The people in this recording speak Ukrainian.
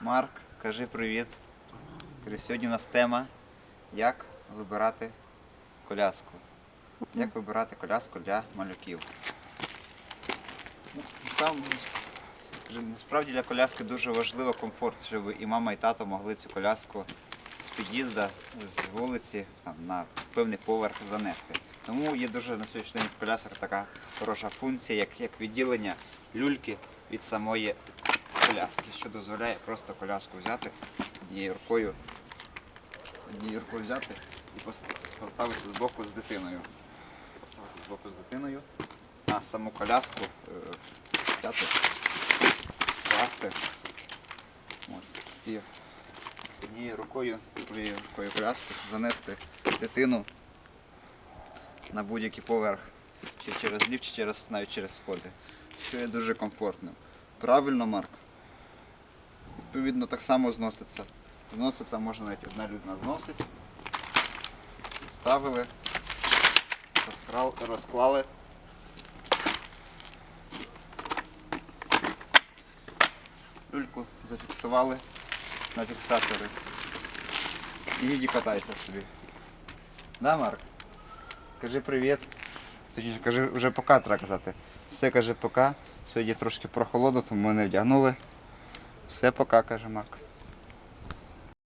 Марк, кажи привіт. Сьогодні у нас тема, як вибирати коляску. Як вибирати коляску для малюків. Там, насправді для коляски дуже важливо комфорт, щоб і мама, і тато могли цю коляску з під'їзда, з вулиці там, на певний поверх занести. Тому є дуже на сьогоднішній день в колясах така хороша функція, як, як відділення люльки від самої коляски, що дозволяє просто коляску взяти однією рукою, однією рукою взяти і поставити з боку з дитиною. Поставити з боку з дитиною, а саму коляску е, взяти, скласти. От. І однією рукою, однією рукою коляски занести дитину на будь-який поверх, чи через ліфт, чи через, навіть через сходи. Що є дуже комфортним. Правильно, Марк? Відповідно, так само зноситься. Зноситься, може навіть одна людина зносить. Ставили, розклали. Люльку зафіксували на фіксатори. І їдь катайся собі. Да, Марк? Кажи привіт. Точніше, кажи вже пока треба казати. Все каже пока. Сьогодні трошки прохолодно, тому ми не вдягнули. Все пока, каже Марк.